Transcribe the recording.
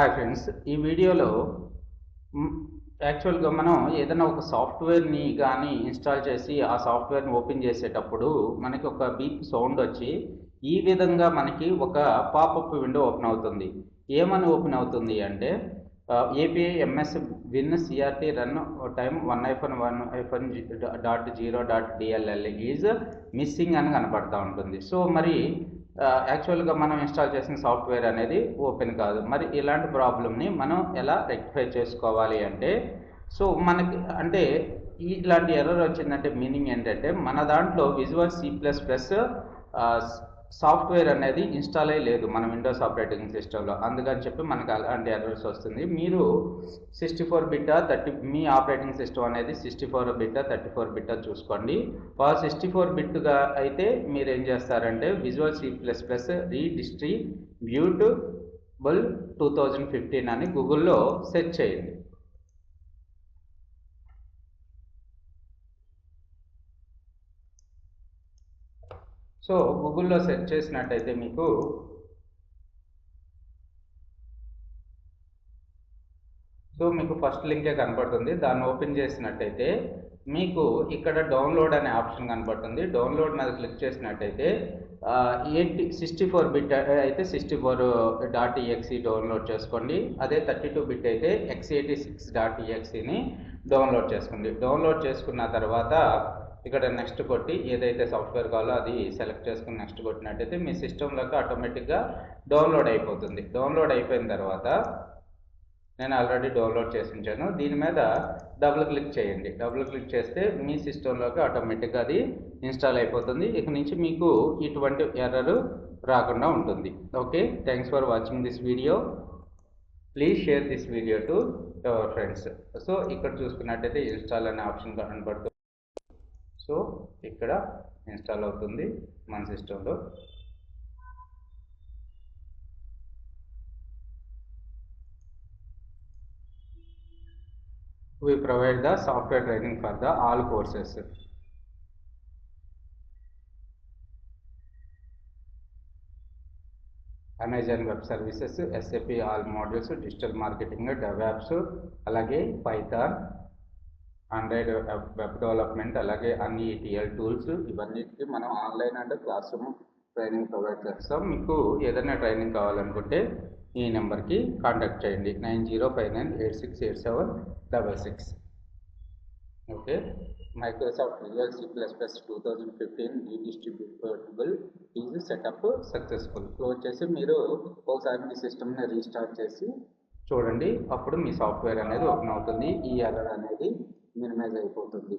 Hi friends ఈ వీడియోలో యాక్చువల్గా మనం ఏదైనా ఒక సాఫ్ట్వేర్ని కానీ ఇన్స్టాల్ చేసి ఆ సాఫ్ట్వేర్ని ఓపెన్ చేసేటప్పుడు మనకి ఒక బీప్ సౌండ్ వచ్చి ఈ విధంగా మనకి ఒక పాపప్ విండో ఓపెన్ అవుతుంది. ఏమని ఓపెన్ అవుతుంది అంటే API MS win CRT run time one hyphen one hyphen dot zero dot DLL is missing అని కనపడతా ఉంటుంది. సో మరి యాక్చువల్గా మనం ఇన్స్టాల్ చేసిన సాఫ్ట్వేర్ అనేది ఓపెన్ కాదు. మరి ఇలాంటి ప్రాబ్లమ్ని మనం ఎలా రెక్టిఫై చేసుకోవాలి అంటే సో మనకి అంటే ఇలాంటి ఎర్రర్ వచ్చిందంటే మీనింగ్ ఏంటంటే మన దాంట్లో visual C plus plus software అనేది ఇన్స్టాల్ అయ్యి లేదు మన విండోస్ ఆపరేటింగ్ సిస్టంలో. అందుకని చెప్పి మనకు అలాంటి ఎర్రర్స్ వస్తుంది. మీరు సిక్స్టీ ఫోర్ బిట్టా థర్టీ మీ ఆపరేటింగ్ సిస్టమ్ అనేది సిక్స్టీ ఫోర్ బిట్టా థర్టీ ఫోర్ బిట్టా చూసుకోండి. ఫర్ సిక్స్టీ ఫోర్ బిట్గా అయితే మీరు ఏం చేస్తారంటే visual C plus plus redistributable two thousand fifteen అని గూగుల్లో సెర్చ్ చేయండి. సో గూగుల్లో సెర్చ్ చేసినట్టయితే మీకు సో మీకు ఫస్ట్ లింకే కనపడుతుంది. దాన్ని ఓపెన్ చేసినట్టయితే మీకు ఇక్కడ డౌన్లోడ్ అనే ఆప్షన్ కనపడుతుంది. డౌన్లోడ్ మీద క్లిక్ చేసినట్టయితే ఎయిటీ సిక్స్టీ ఫోర్ బిట్ అయితే sixty four dot EXE download చేసుకోండి. అదే థర్టీ టూ బిట్ అయితే ఎక్స్ ఎయిటీ సిక్స్ డాట్ ఈఎక్సీని డౌన్లోడ్ చేసుకోండి. డౌన్లోడ్ చేసుకున్న తర్వాత ఇక్కడ నెక్స్ట్ కొట్టి ఏదైతే సాఫ్ట్వేర్ కావాలో అది సెలెక్ట్ చేసుకుని నెక్స్ట్ కొట్టినట్టయితే మీ సిస్టంలోకి ఆటోమేటిక్గా డౌన్లోడ్ అయిపోతుంది. డౌన్లోడ్ అయిపోయిన తర్వాత నేను ఆల్రెడీ డౌన్లోడ్ చేసి ఉంచాను. దీని మీద డబుల్ క్లిక్ చేయండి. డబుల్ క్లిక్ చేస్తే మీ సిస్టంలోకి ఆటోమేటిక్గా అది ఇన్స్టాల్ అయిపోతుంది. ఇక నుంచి మీకు ఇటువంటి ఎర్రలు రాకుండా ఉంటుంది. Okay thanks for watching this video please share this video to your friends so ఇక్కడ చూసుకున్నట్టయితే ఇన్స్టాల్ అనే ఆప్షన్ కనబడుతుంది. సో ఇక్కడ ఇన్స్టాల్ అవుతుంది మన సిస్టంలో we provide the software training for the all courses. Amazon web services SAP all models digital marketing DevOps అలాగే Python Android web development అలాగే అన్ని ఈటీఎల్ టూల్స్ ఇవన్నిటికీ మనం online and classroom training provide చేస్తాం మీకు ఏదైనా ట్రైనింగ్ కావాలనుకుంటే ఈ నెంబర్కి కాంటాక్ట్ చేయండి. Nine zero five nine eight six eight seven double six. Okay? Microsoft real C plus plus two thousand fifteen distributable is setup successful. Close చేసి మీరు ఒకసారి మీ సిస్టమ్ని రీస్టార్ట్ చేసి చూడండి. అప్పుడు మీ సాఫ్ట్వేర్ అనేది ఓపెన్ అవుతుంది. ఈ ఎర్రర్ అనేది మినిమైజ్ అయిపోతుంది.